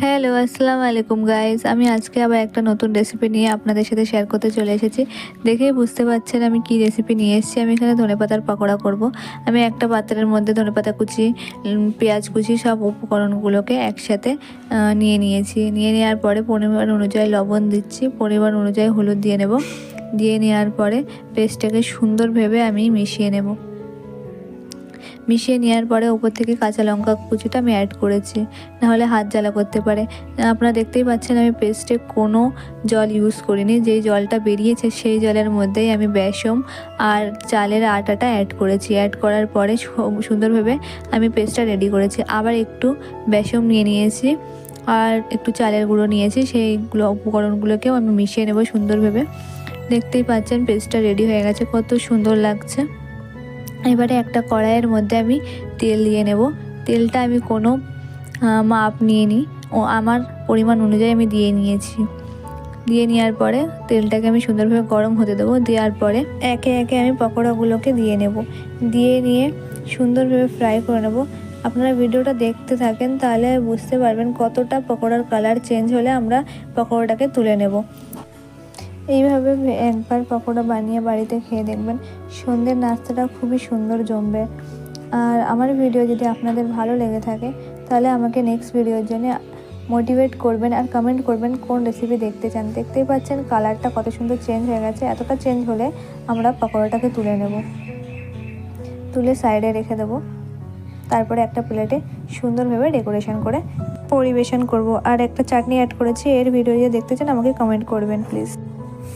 Hello, আসসালামু আলাইকুম guys আমি আজকে আবার একটা নতুন রেসিপি নিয়ে আপনাদের সাথে শেয়ার করতে চলে এসেছি। দেখেই বুঝতে পারছেন আমি কি রেসিপি নিয়ে এসেছি। আমি এখানে ধনেপাতার পকোড়া করব। আমি একটা পাত্রের মধ্যে ধনেপাতা কুচি পেঁয়াজ কুচি সব উপকরণগুলোকে একসাথে নিয়ে নিয়েছি। নিয়ে নেওয়ার পরে পরিমাণ অনুযায়ী লবণ দিচ্ছি। পরিমাণ অনুযায়ী হলুদ দিয়ে নেব। দিয়ে নেওয়ার পরে পেস্টটাকে সুন্দরভাবে আমি মিশিয়ে নেব। মিশিয়ে নেওয়ার পরে ওপর থেকে কাঁচা লঙ্কা কুচিটা আমি অ্যাড করেছি। নাহলে হাত জ্বালা করতে পারে। আপনারা দেখতেই পাচ্ছেন আমি পেস্টে কোনো জল ইউজ করিনি। যেই জলটা বেরিয়েছে সেই জলের মধ্যেই আমি বেসম আর চালের আটাটা অ্যাড করেছি। অ্যাড করার পরে সুন্দরভাবে আমি পেস্টটা রেডি করেছি। আবার একটু বেসম নিয়ে নিয়েছি আর একটু চালের গুঁড়ো নিয়েছি। সেইগুলো উপকরণগুলোকেও আমি মিশিয়ে নেব সুন্দরভাবে। দেখতেই পাচ্ছেন পেস্টটা রেডি হয়ে গেছে। কত সুন্দর লাগছে। এবারে একটা কড়াইয়ের মধ্যে আমি তেল দিয়ে নেব। তেলটা আমি কোনো মাপ নিয়ে নিই ও, আমার পরিমাণ অনুযায়ী আমি দিয়ে নিয়েছি। দিয়ে নেওয়ার পরে তেলটাকে আমি সুন্দরভাবে গরম হতে দেবো। দেওয়ার পরে একে একে আমি পকোড়াগুলোকে দিয়ে নেব। দিয়ে নিয়ে সুন্দরভাবে ফ্রাই করে নেব। আপনারা ভিডিওটা দেখতে থাকেন তাহলে বুঝতে পারবেন কতটা পকোড়ার কালার চেঞ্জ হলে আমরা পকোড়াটাকে তুলে নেব। এইভাবে একবার পকোড়া বানিয়ে বাড়িতে খেয়ে দেখবেন সন্ধ্যের নাস্তাটা খুবই সুন্দর জমবে। আর আমার ভিডিও যদি আপনাদের ভালো লেগে থাকে, তাহলে আমাকে নেক্সট ভিডিওর জন্য মোটিভেট করবেন আর কমেন্ট করবেন কোন রেসিপি দেখতে চান। দেখতেই পাচ্ছেন কালারটা কত সুন্দর চেঞ্জ হয়ে গেছে, এতটা চেঞ্জ হলে আমরা পকোড়াটাকে তুলে নেব। তুলে সাইডে রেখে দেবো। তারপরে একটা প্লেটে সুন্দরভাবে ডেকোরেশন করে পরিবেশন করব। আর একটা চাটনি অ্যাড করেছি, এর ভিডিও যদি দেখতে চান আমাকে কমেন্ট করবেন please